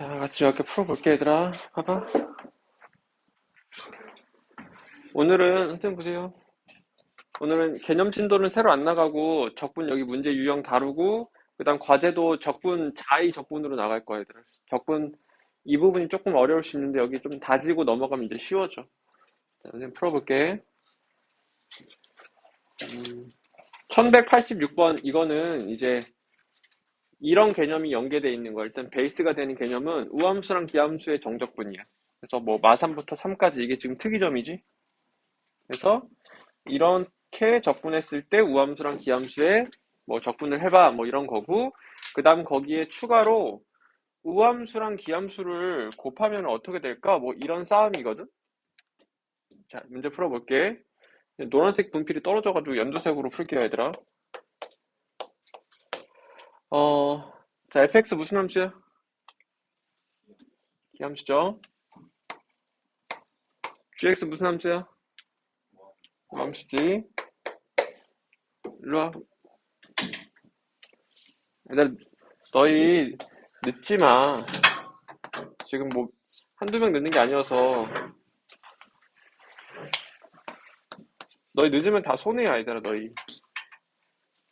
자, 같이 몇 개 풀어볼게, 얘들아. 봐봐. 오늘은, 선생님 보세요. 오늘은 개념 진도는 새로 안 나가고, 적분 여기 문제 유형 다루고, 그 다음 과제도 적분, 자의 적분으로 나갈 거야, 얘들아. 적분, 이 부분이 조금 어려울 수 있는데, 여기 좀 다지고 넘어가면 이제 쉬워져. 자, 선생님 풀어볼게. 음, 1186번, 이거는 이제, 이런 개념이 연계되어 있는 거. 일단 베이스가 되는 개념은 우함수랑 기함수의 정적분이야. 그래서 뭐 마3부터 3까지 이게 지금 특이점이지. 그래서 이렇게 적분했을 때 우함수랑 기함수의 뭐 적분을 해봐 뭐 이런 거고 그 다음 거기에 추가로 우함수랑 기함수를 곱하면 어떻게 될까 뭐 이런 싸움이거든. 자 문제 풀어볼게. 노란색 분필이 떨어져가지고 연두색으로 풀게요 얘들아. 어, 자, fx 무슨 함수야? 기함수죠? gx 무슨 함수야? 함수지? 일로와. 얘들, 너희, 늦지 마. 지금 뭐, 한두 명 늦는 게 아니어서. 너희 늦으면 다 손해야, 얘들아, 너희.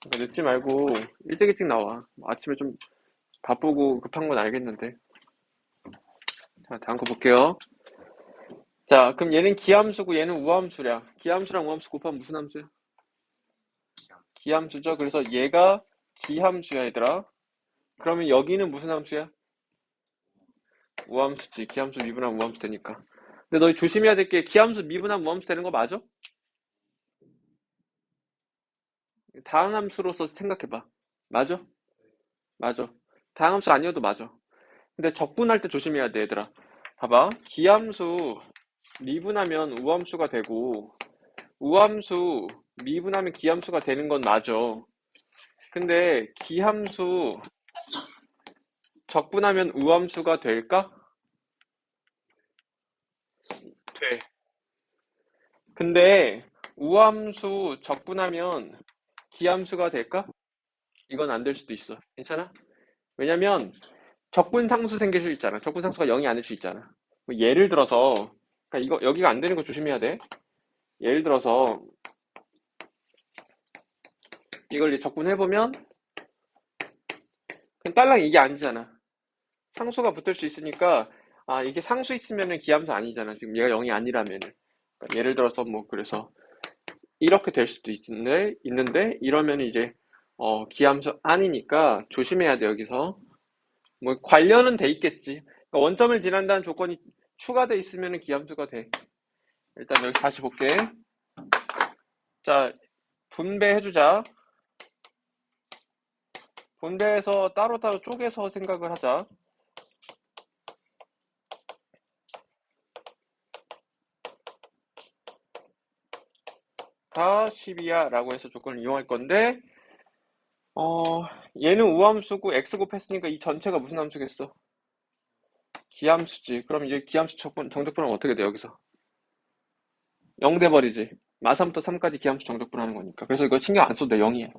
그러니까 늦지 말고 일찍 일찍 나와. 아침에 좀 바쁘고 급한 건 알겠는데. 자, 다음 거 볼게요. 자, 그럼 얘는 기함수고 얘는 우함수랴. 기함수랑 우함수 곱하면 무슨 함수야? 기함수죠. 그래서 얘가 기함수야, 얘들아. 그러면 여기는 무슨 함수야? 우함수지. 기함수 미분하면 우함수 되니까. 근데 너희 조심해야 될 게 기함수 미분하면 우함수 되는 거 맞아? 다항함수로서 생각해봐. 맞아? 맞아. 다항함수 아니어도 맞아. 근데 적분할 때 조심해야 돼, 얘들아. 봐봐. 기함수 미분하면 우함수가 되고, 우함수 미분하면 기함수가 되는 건 맞아. 근데 기함수 적분하면 우함수가 될까? 돼. 근데 우함수 적분하면 기함수가 될까? 이건 안 될 수도 있어. 괜찮아? 왜냐면 적분상수 생길 수 있잖아. 적분상수가 0이 아닐 수 있잖아. 뭐 예를 들어서 그러니까 이거 여기가 안 되는 거 조심해야 돼. 예를 들어서 이걸 적분해 보면 딸랑 이게 아니잖아. 상수가 붙을 수 있으니까 아 이게 상수 있으면은 기함수 아니잖아. 지금 얘가 0이 아니라면은 그러니까 예를 들어서 뭐 그래서 이렇게 될 수도 있는데, 있는데 이러면 이제 어, 기함수 아니니까 조심해야 돼 여기서. 뭐 관련은 돼 있겠지. 그러니까 원점을 지난다는 조건이 추가돼 있으면 기함수가 돼. 일단 여기 다시 볼게. 자 분배해주자. 분배해서 따로따로 쪼개서 생각을 하자 다 10이야 라고 해서 조건을 이용할 건데 어 얘는 우함수고 x 곱했으니까 이 전체가 무슨 함수겠어? 기함수지. 그럼 이제 기함수 적분, 정적분하면 어떻게 돼 여기서? 0 돼버리지. 마3부터 3까지 기함수 정적분 하는 거니까. 그래서 이거 신경 안 써도 돼 0이야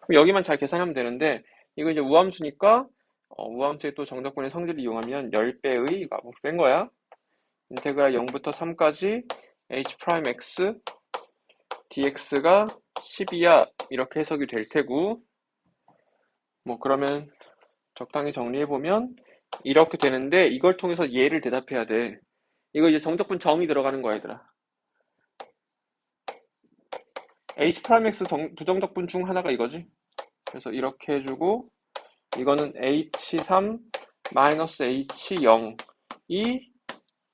그럼 여기만 잘 계산하면 되는데 이거 이제 우함수니까 어, 우함수의 또 정적분의 성질을 이용하면 10배의 뭐뺀 거야. 인테그랄 0부터 3까지 h'x dx가 10이야 이렇게 해석이 될 테고 뭐 그러면 적당히 정리해보면 이렇게 되는데 이걸 통해서 얘를 대답해야 돼. 이거 이제 정적분 정이 들어가는 거야 얘들아. h'x 정, 부정적분 중 하나가 이거지. 그래서 이렇게 해주고 이거는 h3 h0 이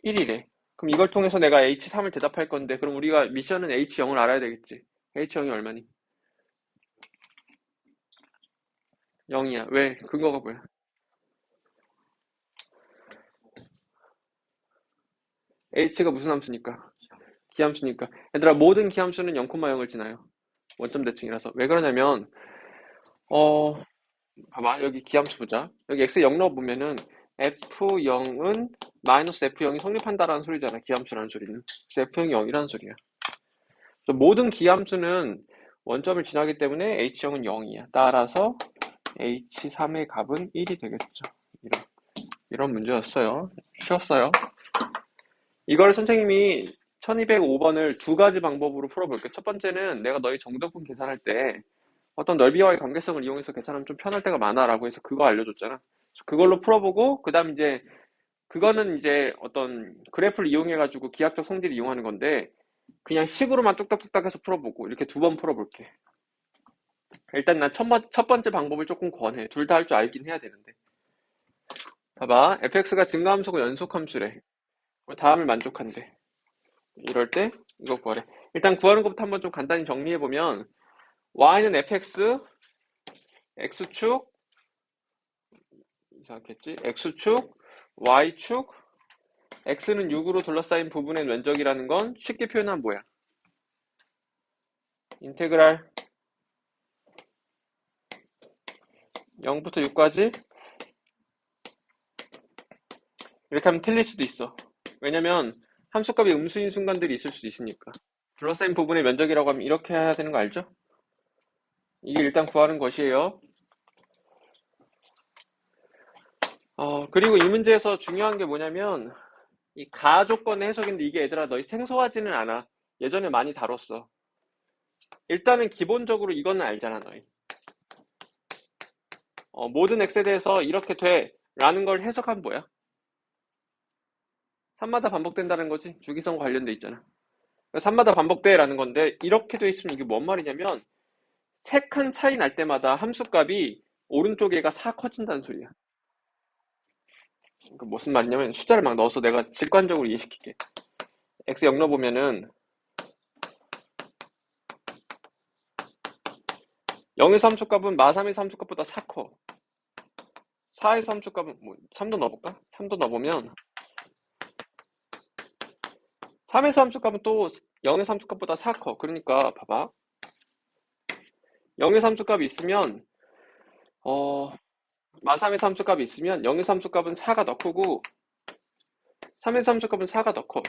1이래 그럼 이걸 통해서 내가 H3을 대답할 건데 그럼 우리가 미션은 H0을 알아야 되겠지. H0이 얼마니? 0이야. 왜? 근거가 뭐야? H가 무슨 함수니까? 기함수니까. 얘들아 모든 기함수는 0,0을 지나요. 원점 대칭이라서. 왜 그러냐면 어 봐봐 여기 기함수 보자. 여기 x 0 넣어보면은 F0은 마이너스 F0이 성립한다라는 소리잖아. 기함수라는 소리는. 그래서 F0이 0이라는 소리야. 모든 기함수는 원점을 지나기 때문에 H0은 0이야. 따라서 H3의 값은 1이 되겠죠. 이런. 이런 문제였어요. 쉬웠어요. 이걸 선생님이 1205번을 두 가지 방법으로 풀어볼게요. 첫 번째는 내가 너희 정적분 계산할 때 어떤 넓이와의 관계성을 이용해서 계산하면 좀 편할 때가 많아라고 해서 그거 알려줬잖아. 그걸로 풀어보고 그 다음 이제 그거는 이제 어떤 그래프를 이용해가지고 기하적 성질을 이용하는 건데 그냥 식으로만 뚝딱뚝딱 해서 풀어보고 이렇게 두 번 풀어볼게. 일단 난 첫, 번- 첫 번째 방법을 조금 권해. 둘 다 할 줄 알긴 해야 되는데. 봐봐. fx가 증가함수고 연속함수래. 다음을 만족한대. 이럴 때 이거 구하래. 일단 구하는 것부터 한번 좀 간단히 정리해보면 y는 fx, x축, 이상하겠지? x축, y축, x는 6으로 둘러싸인 부분의 면적이라는 건 쉽게 표현하면 뭐야? 인테그랄 0부터 6까지 이렇게 하면 틀릴 수도 있어. 왜냐면 함수값이 음수인 순간들이 있을 수도 있으니까. 둘러싸인 부분의 면적이라고 하면 이렇게 해야 되는 거 알죠? 이게 일단 구하는 것이에요. 어, 그리고 이 문제에서 중요한 게 뭐냐면 이 가조건의 해석인데 이게 얘들아 너희 생소하지는 않아. 예전에 많이 다뤘어. 일단은 기본적으로 이거는 알잖아 너희. 어, 모든 x에 대해서 이렇게 돼 라는 걸 해석하면 뭐야? 3마다 반복된다는 거지. 주기성과 관련돼 있잖아. 3마다 반복돼 라는 건데 이렇게 돼 있으면 이게 뭔 말이냐면 세 칸 차이 날 때마다 함수값이 오른쪽 애가 4 커진다는 소리야. 그 무슨 말이냐면 숫자를 막 넣어서 내가 직관적으로 이해시킬게. x 0 넣어보면은 0에서 함수값은 마 3의 함수값보다 4 커. 4에서 함수값은 뭐 3도 넣어볼까? 3도 넣어보면 3에서 함수값은 또 0에서 함수값보다 4 커. 그러니까 봐봐. 0에서 함수값이 있으면 어 마3의 함수값이 있으면 0의 함수값은 4가 더 크고 3의 함수값은 4가 더 커.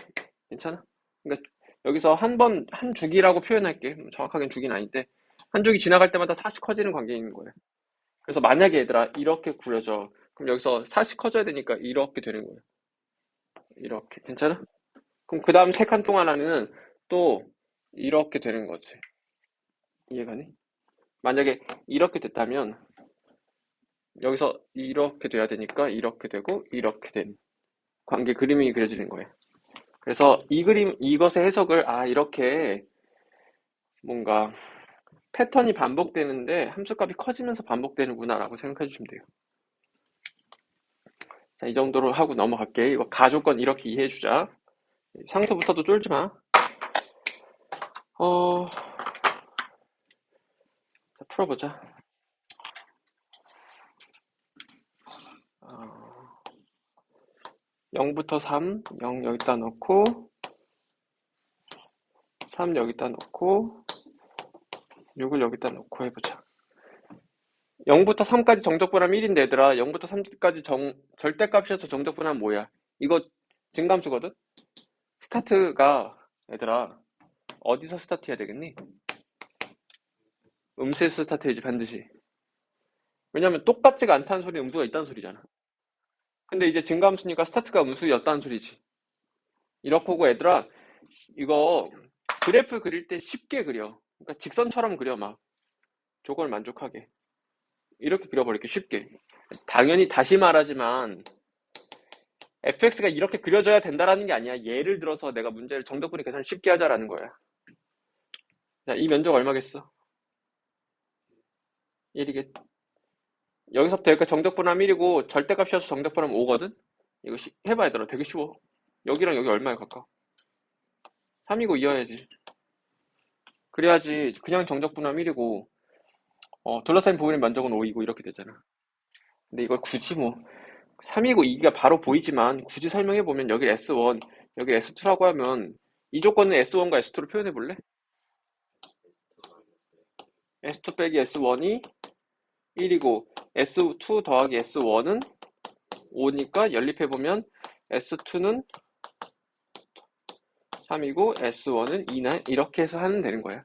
괜찮아? 그러니까 여기서 한 번, 한 주기라고 표현할게. 정확하게는 주기는 아닌데 한 주기 지나갈 때마다 4씩 커지는 관계인 있 거야. 그래서 만약에 얘들아 이렇게 구려져. 그럼 여기서 4씩 커져야 되니까 이렇게 되는 거야. 이렇게. 괜찮아? 그럼 그 다음 세 칸 동안 하는 또 이렇게 되는 거지. 이해가니? 만약에 이렇게 됐다면 여기서 이렇게 돼야 되니까 이렇게 되고 이렇게 된 관계 그림이 그려지는 거예요. 그래서 이 그림 이것의 해석을 아 이렇게 뭔가 패턴이 반복되는데 함수값이 커지면서 반복되는구나 라고 생각해 주시면 돼요. 자, 이 정도로 하고 넘어갈게. 이거 가조건 이렇게 이해해 주자. 상수부터도 쫄지 마. 어, 자, 풀어보자. 0부터 3, 0 여기다 넣고 3 여기다 넣고 6을 여기다 넣고 해보자. 0부터 3까지 정적분하면 1인데 얘들아 0부터 3까지 정, 절대값이어서 정적분하면 뭐야? 이거 증감수거든? 스타트가 얘들아 어디서 스타트 해야 되겠니? 음수에서 스타트 해야지 반드시 왜냐면 똑같지가 않다는 소리는 음수가 있다는 소리잖아 근데 이제 증감수니까 스타트가 음수였다는 소리지. 이렇게 보고 얘들아 이거 그래프 그릴 때 쉽게 그려. 그러니까 직선처럼 그려 막. 조건을 만족하게. 이렇게 그려버릴게 쉽게. 당연히 다시 말하지만 fx가 이렇게 그려져야 된다라는 게 아니야. 예를 들어서 내가 문제를 정적분의 계산을 쉽게 하자라는 거야. 자, 이 면적 얼마겠어? 1이겠 여기서부터 여기까지 정적분하면 1이고 절대값이어서 정적분하면 5거든? 이거 시, 해봐야 되라 되게 쉬워 여기랑 여기 얼마에 가까워? 3이고 이어야지 그래야지 그냥 정적분하면 1이고 어, 둘러싸인 부분의 면적은 5이고 이렇게 되잖아 근데 이걸 굳이 뭐 3이고 2가 바로 보이지만 굳이 설명해보면 여기 S1 여기 S2라고 하면 이 조건은 S1과 S2로 표현해 볼래? S2 빼기 S1이 1이고 S2 더하기 S1은 5니까 연립해보면 S2는 3이고 S1은 2나 이렇게 해서 하면 되는 거야.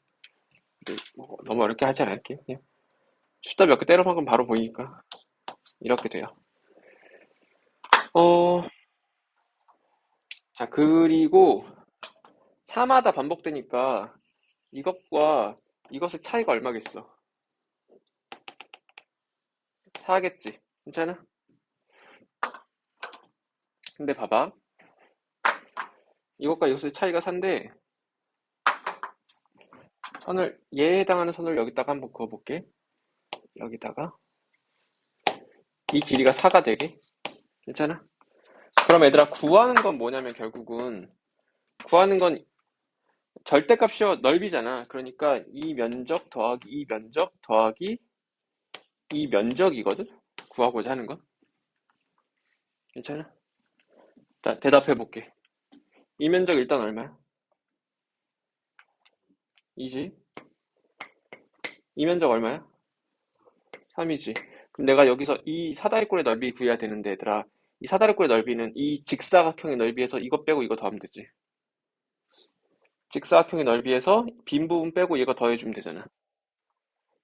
뭐 너무 어렵게 하지 않을게요. 그냥 숫자 몇 개 때려박으면 바로 보이니까 이렇게 돼요. 어, 자, 그리고 4마다 반복되니까 이것과 이것의 차이가 얼마겠어? 4겠지. 괜찮아? 근데 봐봐. 이것과 이것의 차이가 4인데 선을 얘에 해당하는 선을 여기다가 한번 그어볼게. 여기다가 이 길이가 4가 되게. 괜찮아? 그럼 얘들아 구하는 건 뭐냐면 결국은 구하는 건 절대값이 넓이잖아. 그러니까 이 면적 더하기 이 면적 더하기 이 면적이거든? 구하고자 하는 건. 괜찮아? 자, 대답해 볼게. 이 면적 일단 얼마야? 2지? 이 면적 얼마야? 3이지. 그럼 내가 여기서 이 사다리꼴의 넓이 구해야 되는데 얘들아 이 사다리꼴의 넓이는 이 직사각형의 넓이에서 이거 빼고 이거 더하면 되지. 직사각형의 넓이에서 빈 부분 빼고 이거 더해주면 되잖아.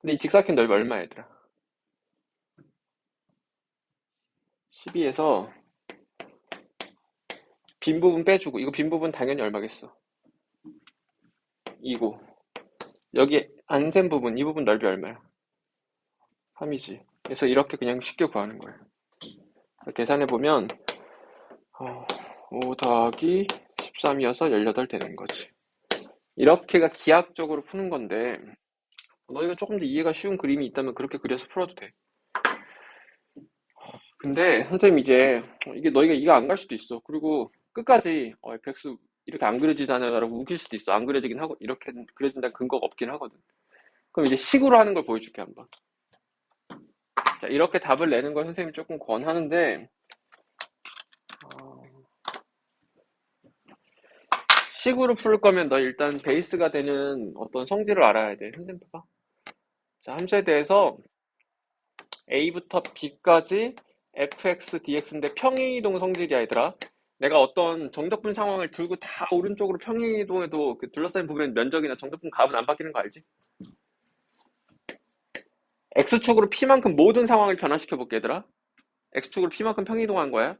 근데 이 직사각형 넓이 얼마야 얘들아? 12에서 빈 부분 빼주고 이거 빈 부분 당연히 얼마겠어? 2고 여기 안 센 부분 이 부분 넓이 얼마야? 3이지. 그래서 이렇게 그냥 쉽게 구하는 거야. 계산해 보면 어, 5 더하기 13이어서 18 되는 거지. 이렇게가 기하학적으로 푸는 건데 너희가 조금 더 이해가 쉬운 그림이 있다면 그렇게 그려서 풀어도 돼. 근데 선생님 이제 이게 너희가 이해가 안 갈 수도 있어. 그리고 끝까지 어, fx 이렇게 안 그려지잖아라고 우길 수도 있어. 안 그려지긴 하고 이렇게 그려진다는 근거가 없긴 하거든. 그럼 이제 식으로 하는 걸 보여줄게 한번. 자 이렇게 답을 내는 걸 선생님이 조금 권하는데 어, 식으로 풀 거면 너 일단 베이스가 되는 어떤 성질을 알아야 돼. 선생님 봐봐. 자 함수에 대해서 a부터 b까지 fx dx인데 평행이동 성질이야 얘들아. 내가 어떤 정적분 상황을 들고 다 오른쪽으로 평행이동해도 그 둘러싸인 부분의 면적이나 정적분 값은 안 바뀌는 거 알지? x축으로 p만큼 모든 상황을 변화시켜 볼게 얘들아. x축으로 p만큼 평행이동한 거야.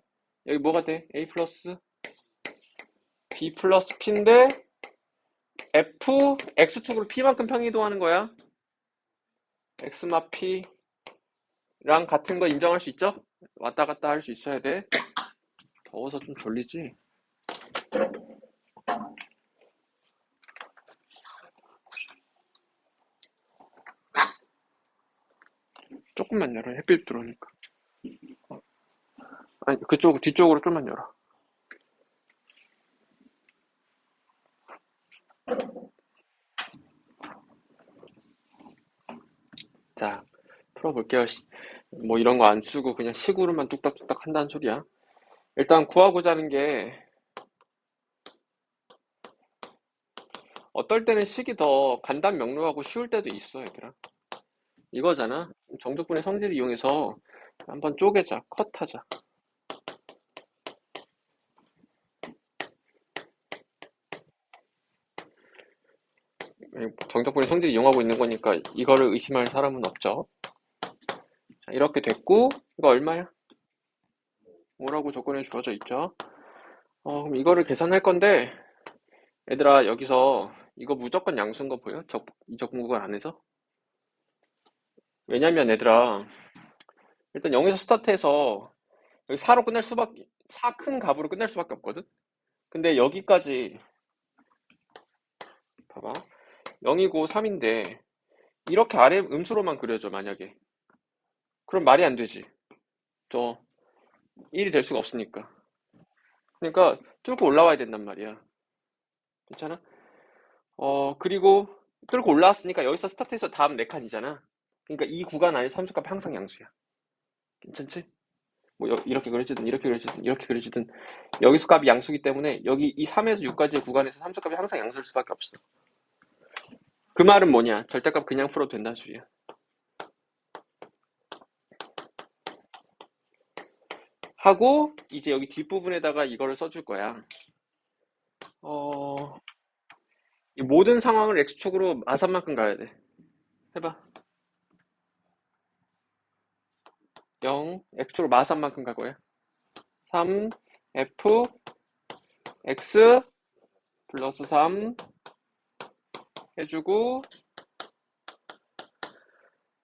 여기 뭐가 돼? a 플러스 b 플러스 p인데 f x축으로 p만큼 평행이동하는 거야. x마 p랑 같은 거 인정할 수 있죠? 왔다 갔다 할 수 있어야 돼. 더워서 좀 졸리지? 조금만 열어. 햇빛 들어오니까. 어. 아니, 그쪽, 뒤쪽으로 좀만 열어. 자, 풀어볼게요. 뭐 이런 거 안 쓰고 그냥 식으로만 뚝딱뚝딱 한다는 소리야. 일단 구하고자 하는 게 어떨 때는 식이 더 간단 명료하고 쉬울 때도 있어 얘들아. 이거잖아. 정적분의 성질을 이용해서 한번 쪼개자 컷하자. 정적분의 성질을 이용하고 있는 거니까 이거를 의심할 사람은 없죠 자, 이렇게 됐고 이거 얼마야? 뭐라고 조건에 주어져 있죠 어, 그럼 이거를 계산할 건데 얘들아 여기서 이거 무조건 양수인 거 보여? 적, 이 적분 구간 안에서? 왜냐면 얘들아 일단 0에서 스타트해서 여기 4로 끝날 수밖에 4 큰 값으로 끝날 수밖에 없거든? 근데 여기까지 봐봐 0이고 3인데 이렇게 아래 음수로만 그려줘 만약에 그럼 말이 안 되지. 저 1이 될 수가 없으니까. 그러니까 뚫고 올라와야 된단 말이야. 괜찮아? 어 그리고 뚫고 올라왔으니까 여기서 스타트해서 다음 4칸이잖아. 그러니까 이 구간 안에 함수값 항상 양수야. 괜찮지? 뭐 여, 이렇게 그려지든 이렇게 그려지든 이렇게 그려지든 여기서 값이 양수기 때문에 여기 이 3에서 6까지의 구간에서 함수값이 항상 양수일 수밖에 없어. 그 말은 뭐냐? 절대값 그냥 풀어도 된다는 소리야 하고 이제 여기 뒷부분에다가 이거를 써줄 거야. 어... 이 모든 상황을 x축으로 마산만큼 가야 돼. 해봐. 0 x축으로 마산만큼 갈 거야. 3 f x 플러스 3 해주고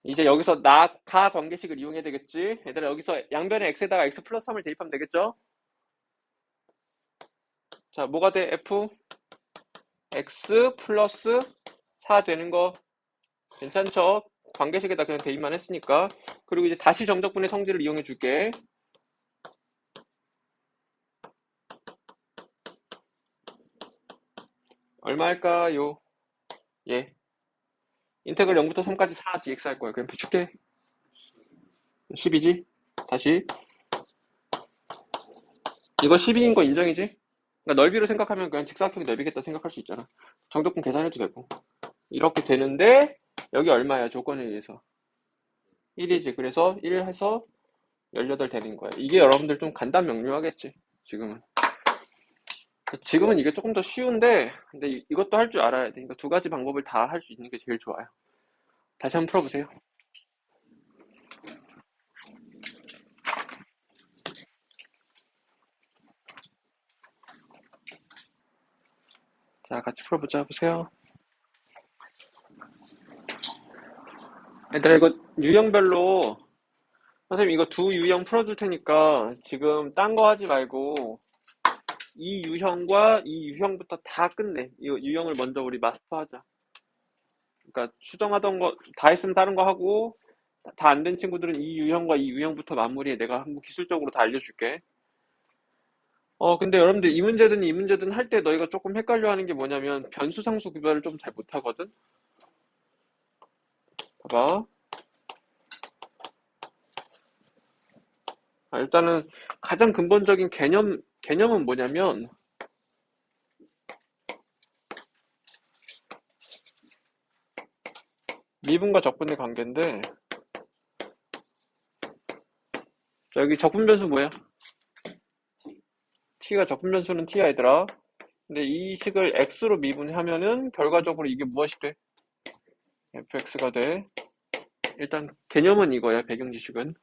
이제 여기서 나, 가 관계식을 이용해야 되겠지? 얘들아 여기서 양변에 x에다가 x 플러스 3을 대입하면 되겠죠? 자 뭐가 돼? f x 플러스 4 되는 거 괜찮죠? 관계식에다 그냥 대입만 했으니까 그리고 이제 다시 정적분의 성질을 이용해 줄게 얼마 할까요? 예 인테그럴 0부터 3까지 4 dx 할 거야 그냥 비축해 10이지? 다시. 이거 12인 거 인정이지? 그러니까 넓이로 생각하면 그냥 직사각형이 넓이겠다 생각할 수 있잖아. 정적분 계산해도 되고. 이렇게 되는데 여기 얼마야? 조건에 의해서. 1이지. 그래서 1 해서 18 되는 거야. 이게 여러분들 좀 간단 명료하겠지 지금은 지금은 이게 조금 더 쉬운데 근데 이- 이것도 할 줄 알아야 돼. 그러니까 두 가지 방법을 다 할 수 있는 게 제일 좋아요. 다시 한번 풀어보세요. 자 같이 풀어보자. 보세요. 얘들아 이거 유형별로 선생님 이거 두 유형 풀어줄 테니까 지금 딴 거 하지 말고 이 유형과 이 유형부터 다 끝내. 이 유형을 먼저 우리 마스터하자. 그러니까 수정하던 거 다 했으면 다른 거 하고 다 안 된 친구들은 이 유형과 이 유형부터 마무리해. 내가 한번 기술적으로 다 알려줄게. 어 근데 여러분들 이 문제든 이 문제든 할 때 너희가 조금 헷갈려 하는 게 뭐냐면 변수 상수 구별을 좀 잘 못하거든. 봐봐. 아, 일단은 가장 근본적인 개념, 개념은 뭐냐면, 미분과 적분의 관계인데, 자, 여기 적분 변수 뭐야? t가 적분 변수는 t야, 얘들아. 근데 이 식을 x로 미분하면은 결과적으로 이게 무엇이 돼? fx가 돼. 일단 개념은 이거야, 배경 지식은.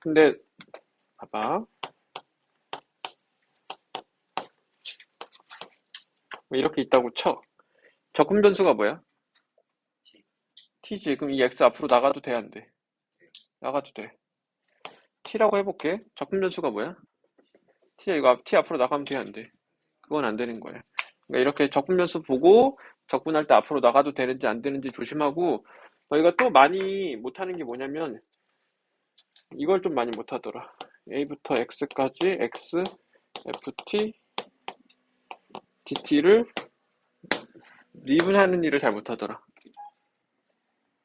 근데 봐봐. 뭐 이렇게 있다고 쳐. 적분 변수가 뭐야? t지. 그럼 이 x 앞으로 나가도 돼, 안 돼? 나가도 돼. t라고 해볼게. 적분 변수가 뭐야? t, 이거 앞- t 앞으로 나가면 돼, 안 돼? 그건 안 되는 거야. 그러니까 이렇게 적분 변수 보고 적분할 때 앞으로 나가도 되는지 안 되는지 조심하고 너희가 또 많이 못하는 게 뭐냐면 이걸 좀 많이 못하더라. a부터 x까지 x, ft, dt를 미분하는 일을 잘 못하더라.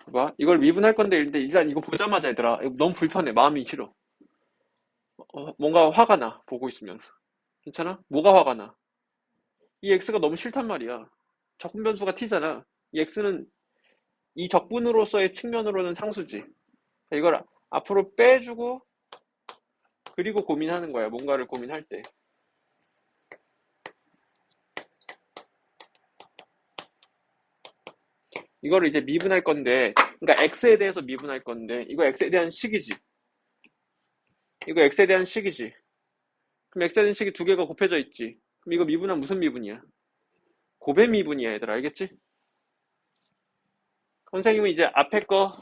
봐봐. 이걸 미분할 건데 근데 일단 이거 보자마자 얘들아 너무 불편해. 마음이 싫어. 어, 뭔가 화가 나. 보고 있으면. 괜찮아? 뭐가 화가 나? 이 x가 너무 싫단 말이야. 적분 변수가 t잖아. 이 x는 이 적분으로서의 측면으로는 상수지. 이걸 앞으로 빼주고 그리고 고민하는 거야. 뭔가를 고민할 때. 이거를 이제 미분할 건데, 그러니까 x에 대해서 미분할 건데, 이거 x에 대한 식이지. 이거 x에 대한 식이지. 그럼 x에 대한 식이 두 개가 곱해져 있지. 그럼 이거 미분은 무슨 미분이야? 고배 미분이야, 얘들아. 알겠지? 선생님은 이제 앞에 거,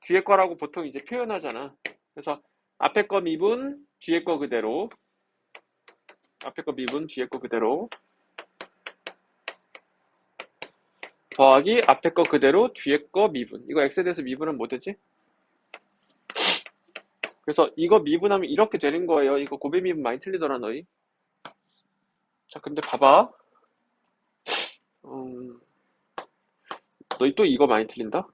뒤에 거라고 보통 이제 표현하잖아. 그래서 앞에 거 미분, 뒤에 거 그대로. 앞에 거 미분, 뒤에 거 그대로. 더하기 앞에 거 그대로, 뒤에 거 미분. 이거 x에 대해서 미분은 뭐 되지? 그래서 이거 미분하면 이렇게 되는 거예요. 이거 고배 미분 많이 틀리더라, 너희. 자, 근데 봐봐. 음, 너희 또 이거 많이 틀린다?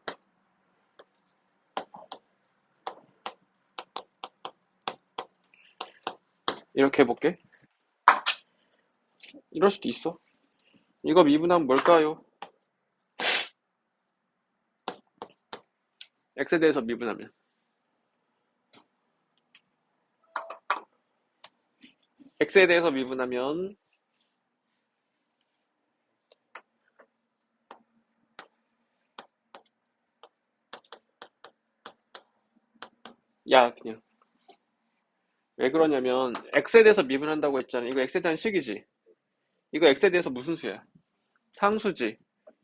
이렇게 해볼게. 이럴 수도 있어. 이거 미분하면 뭘까요? X에 대해서 미분하면. x에 대해서 미분하면 야 그냥 왜 그러냐면 x에 대해서 미분한다고 했잖아. 이거 x에 대한 식이지. 이거 x에 대해서 무슨 수야? 상수지.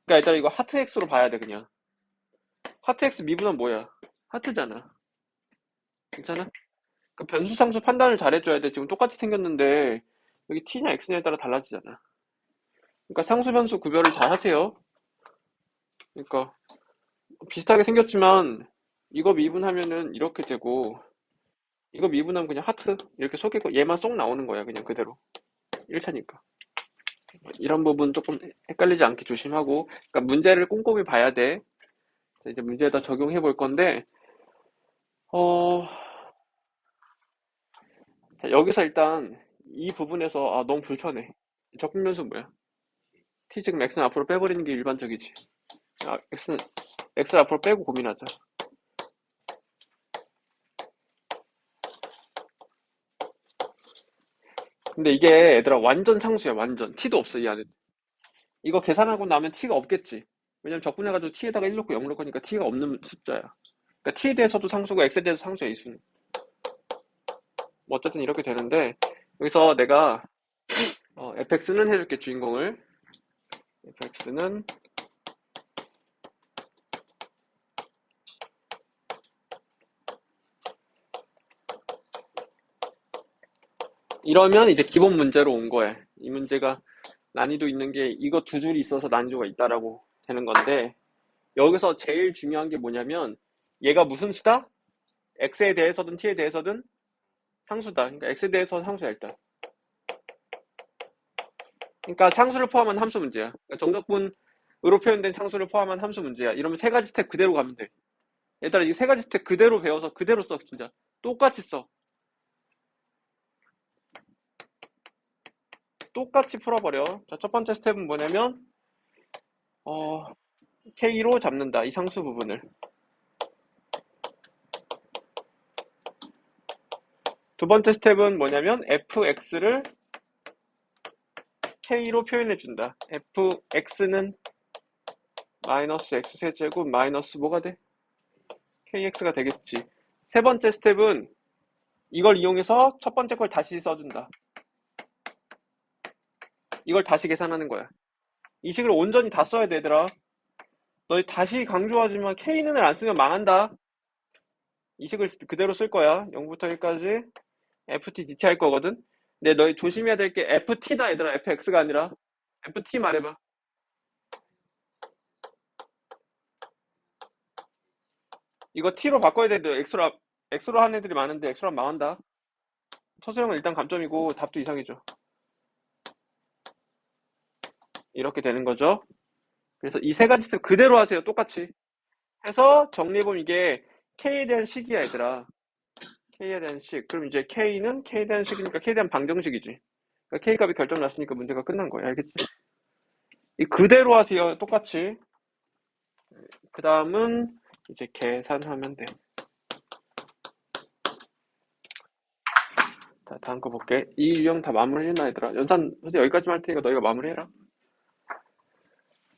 그러니까 일단 이거 하트 x로 봐야 돼 그냥. 하트 x 미분은 뭐야? 하트잖아. 괜찮아? 그러니까 변수 상수 판단을 잘해줘야 돼. 지금 똑같이 생겼는데 여기 t냐 x냐에 따라 달라지잖아. 그러니까 상수 변수 구별을 잘 하세요. 그러니까 비슷하게 생겼지만 이거 미분하면은 이렇게 되고 이거 미분하면 그냥 하트 이렇게 속이고 얘만 쏙 나오는 거야 그냥 그대로 1차니까 이런 부분 조금 헷갈리지 않게 조심하고 그러니까 문제를 꼼꼼히 봐야 돼 자, 이제 문제에다 적용해 볼 건데 어 자, 여기서 일단 이 부분에서 아 너무 불편해. 적분변수 뭐야? T 지금 x는 앞으로 빼버리는 게 일반적이지. 아, x는 x를 앞으로 빼고 고민하자. 근데 이게 얘들아 완전 상수야 완전. T도 없어 이 안에. 이거 계산하고 나면 t가 없겠지 왜냐면 적분해가지고 t에다가 1 넣고 0 넣을 거니까 t가 없는 숫자야. 그러니까 t에 대해서도 상수고 x에 대해서 상수야 이 수는. 뭐 어쨌든 이렇게 되는데 여기서 내가 어, fx는 해줄게 주인공을. fx는 이러면 이제 기본 문제로 온 거야. 이 문제가 난이도 있는 게 이거 두 줄이 있어서 난이도가 있다라고 되는 건데 여기서 제일 중요한 게 뭐냐면 얘가 무슨 수다? x에 대해서든 t에 대해서든 상수다. 그러니까 x에 대해서 상수야 일단. 그러니까 상수를 포함한 함수 문제야. 그러니까 정적분으로 표현된 상수를 포함한 함수 문제야. 이러면 세 가지 스텝 그대로 가면 돼. 얘들아 이 세 가지 스텝 그대로 배워서 그대로 써 진짜. 똑같이 써. 똑같이 풀어버려. 자, 첫 번째 스텝은 뭐냐면, 어, K로 잡는다. 이 상수 부분을. 두 번째 스텝은 뭐냐면, fx를 K로 표현해 준다. fx는 마이너스 x 세제곱 마이너스 뭐가 돼? kx가 되겠지. 세 번째 스텝은 이걸 이용해서 첫 번째 걸 다시 써준다. 이걸 다시 계산하는 거야. 이 식을 온전히 다 써야 되더라. 너희 다시 강조하지만 K는을 안 쓰면 망한다. 이 식을 그대로 쓸 거야. 0부터 1까지 FT DT 할 거거든. 근데 너희 조심해야 될 게 FT다 얘들아. FX가 아니라 FT 말해봐. 이거 T로 바꿔야 되는데 X로, X로 하는 애들이 많은데 X로 하면 망한다. 서술형은 일단 감점이고 답도 이상이죠. 이렇게 되는 거죠. 그래서 이 세 가지 스텝 그대로 하세요. 똑같이. 해서 정리해보면 이게 K에 대한 식이야, 얘들아. K에 대한 식. 그럼 이제 K는 K에 대한 식이니까 K에 대한 방정식이지. 그러니까 K 값이 결정 났으니까 문제가 끝난 거야. 알겠지? 이 그대로 하세요. 똑같이. 그 다음은 이제 계산하면 돼. 자, 다음 거 볼게. 이 유형 다 마무리했나, 얘들아? 연산, 선생 여기까지만 할 테니까 너희가 마무리해라.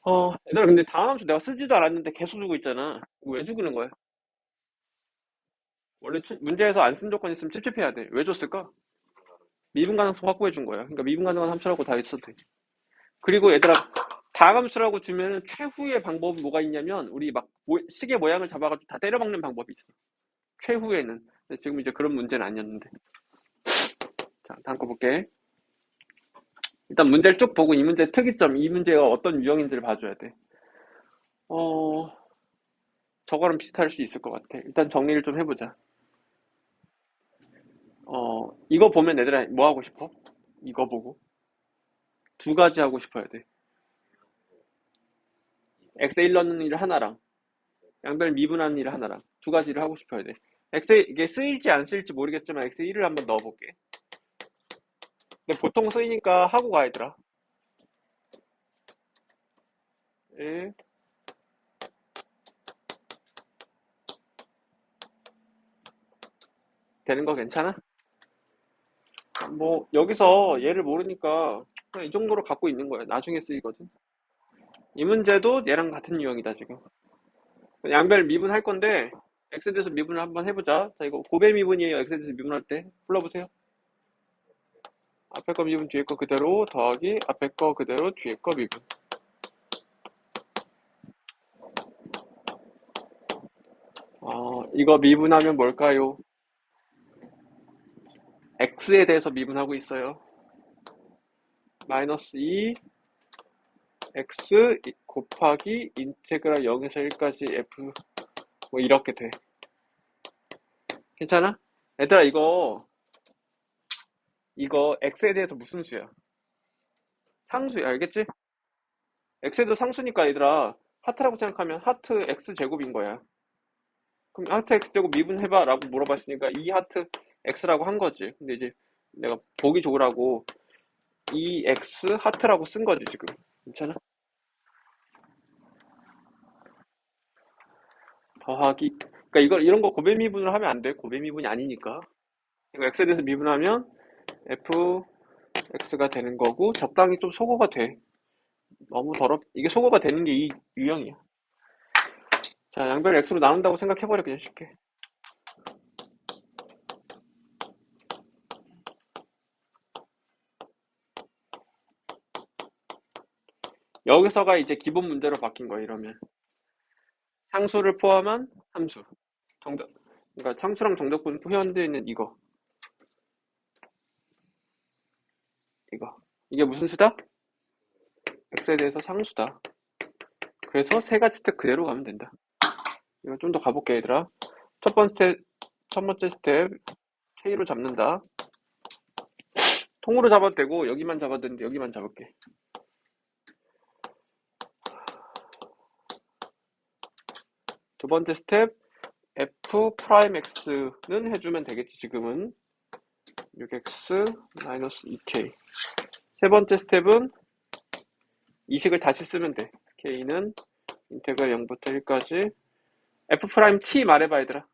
어, 얘들아, 근데 다음 주 내가 쓰지도 않았는데 계속 주고 있잖아. 이거 왜 주는 거야? 원래 추- 문제에서 안 쓴 조건 있으면 찝찝해야 돼. 왜 줬을까? 미분 가능성 확보해 준 거야. 그러니까 미분 가능한 함수라고 다 있어도 돼. 그리고 얘들아, 다함수라고 주면은 최후의 방법이 뭐가 있냐면, 우리 막 모- 시계 모양을 잡아가지고 다 때려박는 방법이 있어. 최후에는. 지금 이제 그런 문제는 아니었는데. 자, 다음 거 볼게. 일단 문제를 쭉 보고 이 문제의 특이점, 이 문제가 어떤 유형인지를 봐줘야 돼. 어, 저거랑 비슷할 수 있을 것 같아. 일단 정리를 좀 해보자. 어, 이거 보면 얘들아 뭐 하고 싶어? 이거 보고. 두 가지 하고 싶어야 돼. 1 넣는 일 하나랑 양변 미분하는 일 하나랑 두 가지를 하고 싶어야 돼. x에 이게 쓰일지 안 쓰일지 모르겠지만 x에 1을 한번 넣어볼게. 근데 보통 쓰이니까 하고 가야 되라. 1 되는 거 괜찮아? 뭐 여기서 얘를 모르니까 그냥 이 정도로 갖고 있는 거야. 나중에 쓰이거든. 이 문제도 얘랑 같은 유형이다 지금. 양별 미분 할 건데 x에 대해서 미분을 한번 해보자. 자, 이거 고배 미분이에요. 대해서 미분할 때. 불러보세요. 앞에 거 미분 뒤에 거 그대로 더하기 앞에 거 그대로 뒤에 거 미분. 어, 이거 미분하면 뭘까요? x에 대해서 미분하고 있어요. 마이너스 2 x 곱하기 인테그랄 0에서 1까지 f 뭐 이렇게 돼. 괜찮아? 얘들아 이거 이거 x에 대해서 무슨 수야? 상수야 알겠지? x에도 상수니까 얘들아 하트라고 생각하면 하트 x 제곱인 거야. 그럼 하트 x 제곱 미분해봐 라고 물어봤으니까 이 하트 x라고 한 거지. 근데 이제 내가 보기 좋으라고 이 x 하트라고 쓴 거지 지금. 괜찮아? 더하기 그러니까 이거 이런 거 고배 미분을 하면 안 돼. 고배 미분이 아니니까. 이거 x에 대해서 미분하면 f x가 되는 거고 적당히 좀 소거가 돼. 너무 더럽 이게 소거가 되는 게 이 유형이야. 자, 양변을 x로 나눈다고 생각해버려 그냥 쉽게. 여기서가 이제 기본 문제로 바뀐 거야 이러면. 상수를 포함한 함수. 정답. 그러니까 상수랑 정적분 표현되어 있는 이거. 이거. 이게 무슨 수다? x에 대해서 상수다. 그래서 세 가지 스텝 그대로 가면 된다. 이거 좀 더 가볼게 얘들아. 첫 번째 스텝, 첫 번째 스텝 K로 잡는다. 통으로 잡아도 되고 여기만 잡아도 되는데 여기만 잡을게. 두 번째 스텝 f 프라임 x는 해주면 되겠지 지금은 6x 마이너스 2k 세 번째 스텝은 이식을 다시 쓰면 돼. K는 인테그랄 0부터 1까지. F 프라임 t 말해봐 얘들아.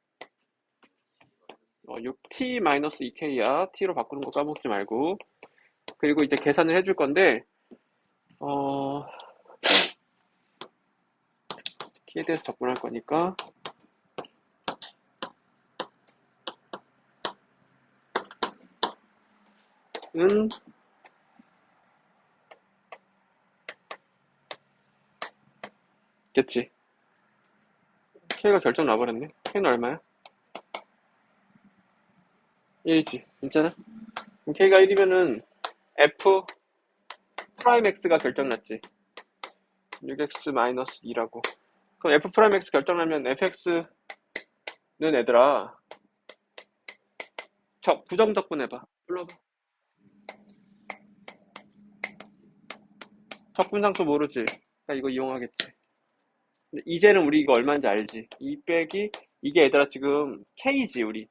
어, 6t 마이너스 2k야. T로 바꾸는 거 까먹지 말고. 그리고 이제 계산을 해줄 건데 어 t에 대해서 접근할 거니까 은 겠지. K가 결정 나버렸네. K는 얼마야? 1이지. 괜찮아? 그럼 K가 1이면은 F 프라임 X가 결정 났지. 6X 마이너스 2라고. 그럼 F 프라임 X 결정 나면 fx는 얘들아. 저 부정적분 해봐. 불러봐 적분상수 모르지 그러니까 이거 이용하겠지 이제는 우리 이거 얼마인지 알지 2 빼기 이게 얘들아 지금 K지 우리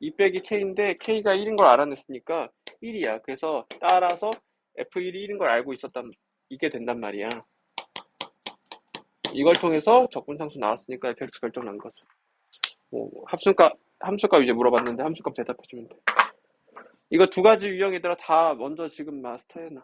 2 빼기 K인데 K가 1인 걸 알아냈으니까 1이야 그래서 따라서 F1이 1인 걸 알고 있었단 이게 된단 말이야 이걸 통해서 적분상수 나왔으니까 fx 결정 난 거죠. 뭐 합수값 함수값 이제 물어봤는데 함수값 대답해주면 돼. 이거 두 가지 유형이더라 다 먼저 지금 마스터해놔.